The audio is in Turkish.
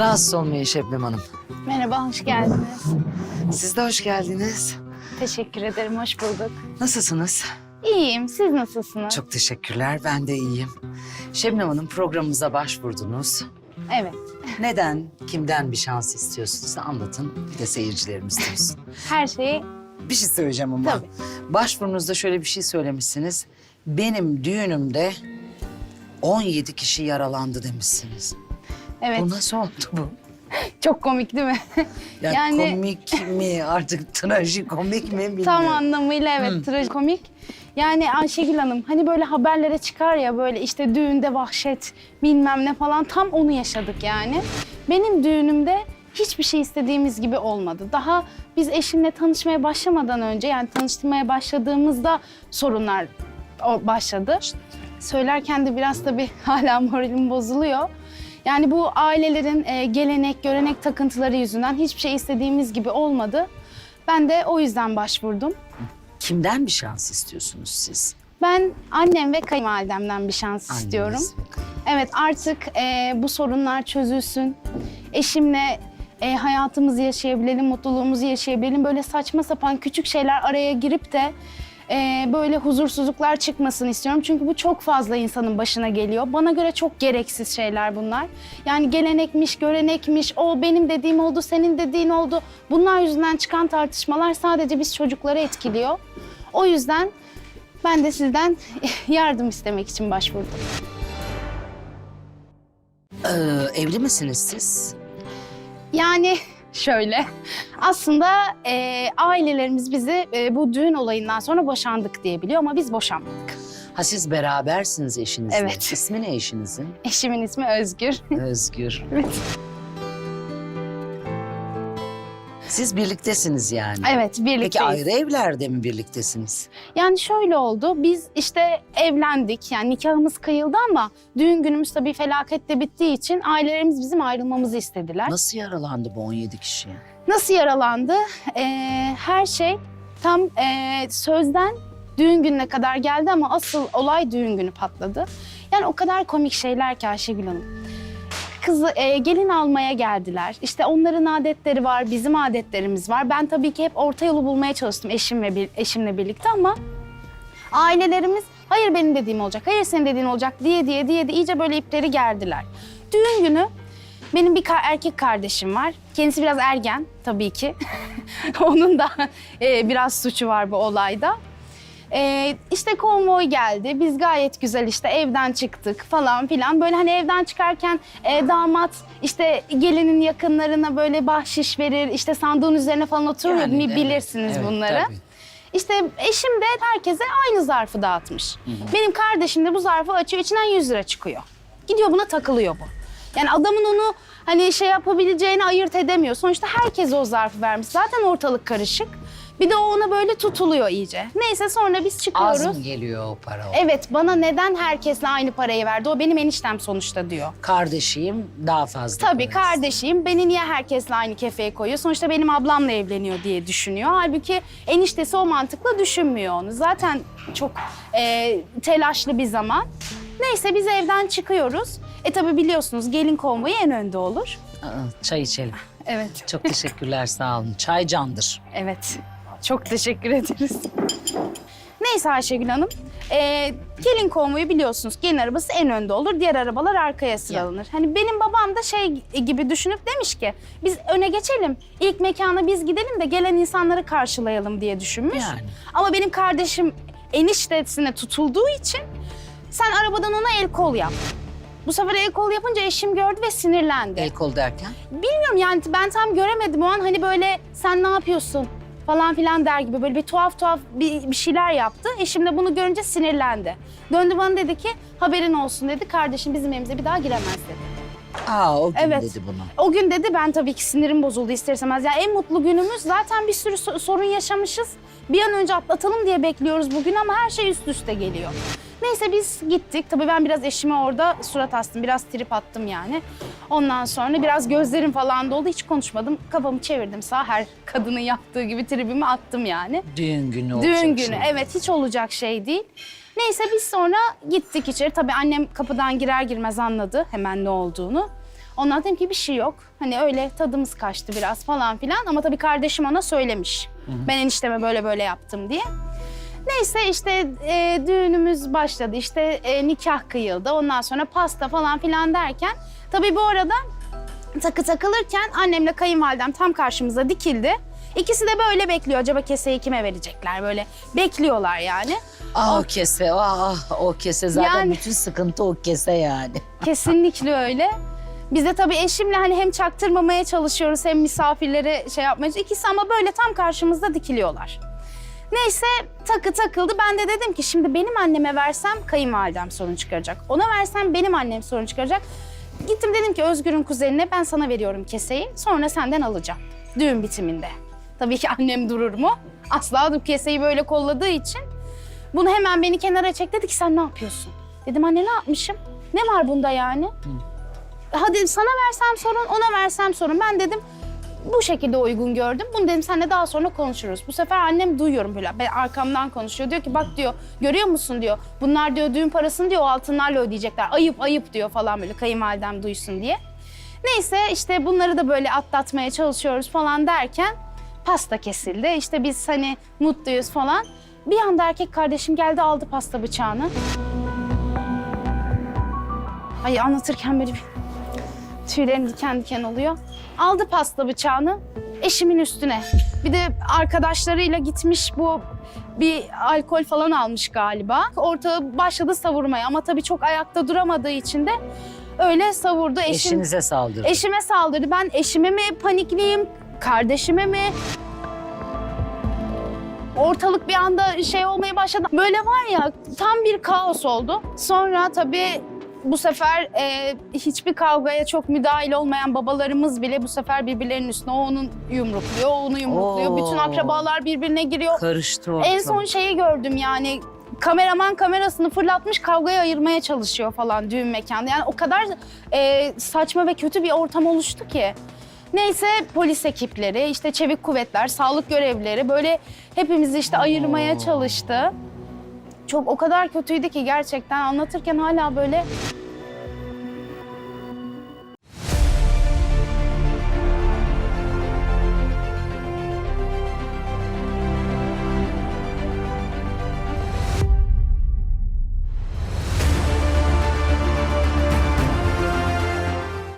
Rahatsız olmayın Şebnem Hanım. Merhaba, hoş geldiniz. Siz de hoş geldiniz. Teşekkür ederim, hoş bulduk. Nasılsınız? İyiyim, siz nasılsınız? Çok teşekkürler. Ben de iyiyim. Şebnem Hanım programımıza başvurdunuz. Evet, Neden, kimden bir şans istiyorsunuz anlatın. Bir de seyircilerimiz duysun. her şeyi bir şey söyleyeceğim ama. Tabii. Başvurunuzda şöyle bir şey söylemişsiniz. Benim düğünümde 17 kişi yaralandı demişsiniz. Evet. Bu nasıl oldu bu? Çok komik değil mi? Ya Yani- komik mi artık trajikomik mi bilmiyorum. Tam anlamıyla evet, trajikomik. Yani Ayşegül Hanım hani böyle haberlere çıkar ya böyle işte düğünde vahşet bilmem ne falan tam onu yaşadık yani. Benim düğünümde hiçbir şey istediğimiz gibi olmadı. Daha biz eşimle tanışmaya başlamadan önce yani tanıştırmaya başladığımızda sorunlar o- başladı. Söylerken de biraz tabii hala moralim bozuluyor. Yani bu ailelerin e, gelenek, görenek takıntıları yüzünden hiçbir şey istediğimiz gibi olmadı. Ben de o yüzden başvurdum. Kimden bir şans istiyorsunuz siz? Ben annem ve kayınvalidemden bir şans Anneniz istiyorum. ve kay- Evet artık e, bu sorunlar çözülsün. Eşimle e, hayatımızı yaşayabilelim, mutluluğumuzu yaşayabilelim. Böyle saçma sapan küçük şeyler araya girip de e, böyle huzursuzluklar çıkmasını istiyorum. Çünkü bu çok fazla insanın başına geliyor. Bana göre çok gereksiz şeyler bunlar. Yani gelenekmiş, görenekmiş, o benim dediğim oldu, senin dediğin oldu. Bunlar yüzünden çıkan tartışmalar sadece biz çocukları etkiliyor. O yüzden ben de sizden yardım istemek için başvurdum. Ee, evli misiniz siz? Yani şöyle, aslında e, ailelerimiz bizi e, bu düğün olayından sonra boşandık diye biliyor ama biz boşanmadık. Ha siz berabersiniz eşinizle. Evet. İsmi ne eşinizin? Eşimin ismi Özgür. Özgür. Evet. Siz birliktesiniz yani. evet, birlikteyiz. Peki ayrı evlerde mi birliktesiniz? Yani şöyle oldu, biz işte evlendik, yani nikahımız kıyıldı ama düğün günümüz tabii felaketle bittiği için ailelerimiz bizim ayrılmamızı istediler. Nasıl yaralandı bu 17 kişi? Nasıl yaralandı? Ee, her şey tam ee, sözden düğün gününe kadar geldi ama asıl olay düğün günü patladı. Yani o kadar komik şeyler ki Ayşegül Hanım. Kızı ee, gelin almaya geldiler. İşte onların adetleri var, bizim adetlerimiz var. Ben tabii ki hep orta yolu bulmaya çalıştım eşim ve bir, eşimle birlikte ama ailelerimiz hayır benim dediğim olacak, hayır senin dediğin olacak diye diye diye de iyice böyle ipleri gerdiler. Düğün günü benim bir erkek kardeşim var. Kendisi biraz ergen tabii ki. Onun da e, biraz suçu var bu olayda. E, işte konvoy geldi. Biz gayet güzel işte evden çıktık falan filan. Böyle hani evden çıkarken e, damat işte gelinin yakınlarına böyle bahşiş verir. işte sandığın üzerine falan oturur. Yani, Mi- Bilirsiniz evet, bunları. tabii. İşte eşim de herkese aynı zarfı dağıtmış. Benim kardeşim de bu zarfı açıyor, içinden 100 lira çıkıyor. Gidiyor buna takılıyor bu. Yani adamın onu hani şey yapabileceğini ayırt edemiyor. Sonuçta herkes o zarfı vermiş. Zaten ortalık karışık. Bir de o ona böyle tutuluyor iyice. Neyse sonra biz çıkıyoruz. Az mı geliyor o para? o? Evet bana neden herkesle aynı parayı verdi? O benim eniştem sonuçta diyor. Kardeşiyim daha fazla. Tabii para kardeşim beni niye herkesle aynı kefeye koyuyor? Sonuçta benim ablamla evleniyor diye düşünüyor. Halbuki eniştesi o mantıkla düşünmüyor onu. Zaten çok e, telaşlı bir zaman. Neyse biz evden çıkıyoruz. E tabii biliyorsunuz gelin konvoyu en önde olur. Aa, çay içelim. Evet. Çok teşekkürler sağ olun. Çay candır. Evet. Çok teşekkür ederiz. Neyse Ayşegül Hanım. e, gelin konvoyu biliyorsunuz. Gelin arabası en önde olur. Diğer arabalar arkaya sıralanır. Hani benim babam da şey gibi düşünüp demiş ki biz öne geçelim. İlk mekana biz gidelim de gelen insanları karşılayalım diye düşünmüş. Yani. Ama benim kardeşim eniştesine tutulduğu için sen arabadan ona el kol yap. Bu sefer el kol yapınca eşim gördü ve sinirlendi. El kol derken? Bilmiyorum yani ben tam göremedim o an hani böyle sen ne yapıyorsun falan filan der gibi böyle bir tuhaf tuhaf bir, bir şeyler yaptı. Eşim de bunu görünce sinirlendi. Döndü bana dedi ki haberin olsun dedi kardeşim bizim evimize bir daha giremez dedi. Aa o gün Evet. dedi bunu. O gün dedi ben tabii ki sinirim bozuldu ister istemez. Ya en mutlu günümüz zaten bir sürü so- sorun yaşamışız. Bir an önce atlatalım diye bekliyoruz bugün ama her şey üst üste geliyor. Neyse biz gittik. Tabii ben biraz eşime orada surat astım. Biraz trip attım yani. Ondan sonra biraz gözlerim falan doldu. Hiç konuşmadım. Kafamı çevirdim sağa. Her kadının yaptığı gibi tribimi attım yani. Düğün günü olacak Düğün günü. şey. Evet hiç olacak şey değil. Neyse biz sonra gittik içeri. Tabii annem kapıdan girer girmez anladı hemen ne olduğunu. Ondan dedim ki bir şey yok. Hani öyle tadımız kaçtı biraz falan filan. Ama tabii kardeşim ona söylemiş. Ben enişteme böyle böyle yaptım diye. Neyse işte e, düğünümüz başladı. İşte e, nikah kıyıldı. Ondan sonra pasta falan filan derken. Tabii bu arada takı takılırken annemle kayınvalidem tam karşımıza dikildi. İkisi de böyle bekliyor. Acaba keseyi kime verecekler? Böyle bekliyorlar yani. Ah o kese, ah o kese zaten Yani- bütün sıkıntı o kese yani. Kesinlikle öyle. Biz de tabii eşimle hani hem çaktırmamaya çalışıyoruz hem misafirlere şey yapmaya İkisi ama böyle tam karşımızda dikiliyorlar. Neyse takı takıldı. Ben de dedim ki şimdi benim anneme versem kayınvalidem sorun çıkaracak. Ona versem benim annem sorun çıkaracak. Gittim dedim ki Özgür'ün kuzenine ben sana veriyorum keseyi. Sonra senden alacağım. Düğün bitiminde. Tabii ki annem durur mu? Asla bu keseyi böyle kolladığı için. Bunu hemen beni kenara çek dedi ki sen ne yapıyorsun? Dedim anne ne yapmışım? Ne var bunda yani? Hadi sana versem sorun, ona versem sorun. Ben dedim bu şekilde uygun gördüm. Bunu dedim seninle daha sonra konuşuruz. Bu sefer annem duyuyorum böyle ben arkamdan konuşuyor. Diyor ki bak diyor görüyor musun diyor. Bunlar diyor düğün parasını diyor o altınlarla ödeyecekler. Ayıp ayıp diyor falan böyle kayınvalidem duysun diye. Neyse işte bunları da böyle atlatmaya çalışıyoruz falan derken pasta kesildi. İşte biz hani mutluyuz falan. Bir anda erkek kardeşim geldi aldı pasta bıçağını. Ay anlatırken böyle bir tüylerim diken diken oluyor. Aldı pasta bıçağını eşimin üstüne. Bir de arkadaşlarıyla gitmiş bu bir alkol falan almış galiba. Ortağı başladı savurmaya ama tabii çok ayakta duramadığı için de öyle savurdu. Eşim, Eşinize saldırdı. Eşime saldırdı. Ben eşime mi panikliyim, kardeşime mi? Ortalık bir anda şey olmaya başladı. Böyle var ya tam bir kaos oldu. Sonra tabii bu sefer e, hiçbir kavgaya çok müdahil olmayan babalarımız bile bu sefer birbirlerinin üstüne o onun yumrukluyor, o onu yumrukluyor. Oo. Bütün akrabalar birbirine giriyor. Karıştı ortalık. En son şeyi gördüm yani kameraman kamerasını fırlatmış kavgayı ayırmaya çalışıyor falan düğün mekanda. Yani o kadar e, saçma ve kötü bir ortam oluştu ki. Neyse polis ekipleri, işte çevik kuvvetler, sağlık görevlileri böyle hepimizi işte ayırmaya çalıştı. Çok o kadar kötüydü ki gerçekten anlatırken hala böyle